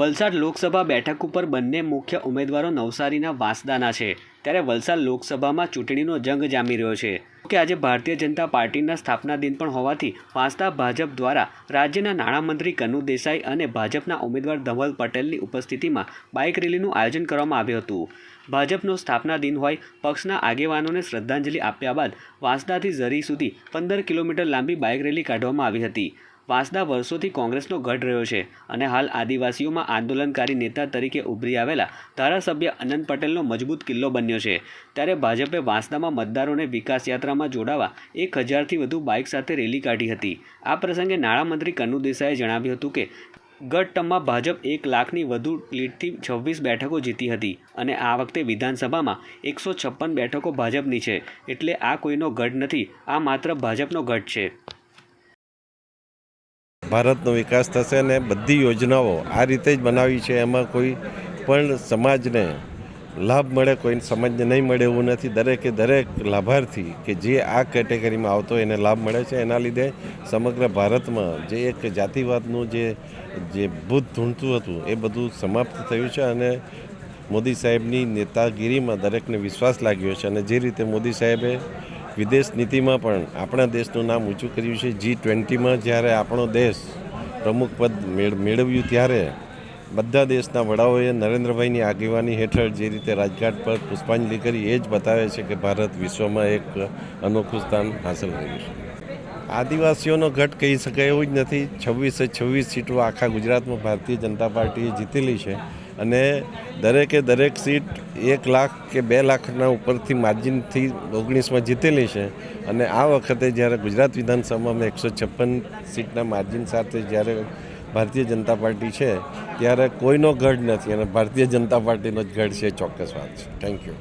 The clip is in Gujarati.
વલસાડ લોકસભા બેઠક ઉપર બંને મુખ્ય ઉમેદવારો નવસારીના વાંસદાના છે. ત્યારે વલસાડ લોકસભામાં ચૂંટણીનો જંગ જામી રહ્યો છે. કે આજે ભારતીય જનતા પાર્ટીના સ્થાપના દિન પણ હોવાથી વાંસદા ભાજપ દ્વારા રાજ્યના નાણામંત્રી કનુ દેસાઈ અને ભાજપના ઉમેદવાર ધવલ પટેલની ઉપસ્થિતિમાં બાઇક રેલીનું આયોજન કરવામાં આવ્યું હતું. ભાજપનો સ્થાપના દિન હોય, પક્ષના આગેવાનોને શ્રદ્ધાંજલિ આપ્યા બાદ વાંસદાથી ઝરી સુધી પંદર કિલોમીટર લાંબી બાઇક રેલી કાઢવામાં આવી હતી. વાંસદા વર્ષોથી કોંગ્રેસનો ગઢ રહ્યો છે અને હાલ આદિવાસીઓમાં આંદોલનકારી નેતા તરીકે ઉભરી આવેલા ધારાસભ્ય અનંત પટેલનો મજબૂત કિલ્લો બન્યો છે. ત્યારે ભાજપે વાંસદામાં મતદારોને વિકાસ યાત્રામાં જોડાવા એક હજારથી વધુ બાઇક સાથે રેલી કાઢી હતી. આ પ્રસંગે નાણામંત્રી કનુ દેસાઈએ જણાવ્યું હતું કે ગત ટર્મમાં ભાજપ એક લાખની વધુ લીડથી છવ્વીસ બેઠકો જીતી હતી અને આ વખતે વિધાનસભામાં એકસો છપ્પન બેઠકો ભાજપની છે. એટલે આ કોઈનો ગઢ નથી, આ માત્ર ભાજપનો ગઢ છે. ભારતનો વિકાસ થશે અને બધી યોજનાઓ આ રીતે જ બનાવી છે. એમાં કોઈ પણ સમાજને લાભ મળે કોઈ સમાજને નહીં મળે એવું નથી. દરેકે દરેક લાભાર્થી કે જે આ કેટેગરીમાં આવતો એને લાભ મળે છે. એના લીધે સમગ્ર ભારતમાં જે એક જાતિવાદનું જે જે ભૂત ધૂણતું હતું એ બધું સમાપ્ત થયું છે અને મોદી સાહેબની નેતાગીરીમાં દરેકને વિશ્વાસ લાગ્યો છે. અને જે રીતે મોદી સાહેબે વિદેશ નીતિમાં પણ આપણા દેશનું નામ ઊંચું કર્યું છે. જી ટ્વેન્ટીમાં જ્યારે આપણો દેશ પ્રમુખ પદ મેળ, મેળવ્યું ત્યારે બધા દેશના વડાઓએ નરેન્દ્રભાઈની આગેવાની હેઠળ જે રીતે રાજઘાટ પર પુષ્પાંજલિ કરી, એ જ બતાવે છે કે ભારત વિશ્વમાં એક અનોખું સ્થાન હાંસલ કર્યું છે. આદિવાસીઓનો ઘટ કહી શકાય એવું જ નથી. છવ્વીસે છવ્વીસ સીટો આખા ગુજરાતમાં ભારતીય જનતા પાર્ટીએ જીતેલી છે. અને દરેકે દરેક સીટ એક લાખ કે બે લાખના ઉપરથી માર્જિનથી ઓગણીસમાં જીતેલી છે. અને આ વખતે જ્યારે ગુજરાત વિધાનસભામાં એકસો છપ્પન સીટના માર્જિન સાથે જ્યારે ભારતીય જનતા પાર્ટી છે, ત્યારે કોઈનો ગઢ નથી અને ભારતીય જનતા પાર્ટીનો જ ગઢ છે ચોક્કસ વાત છે. Thank you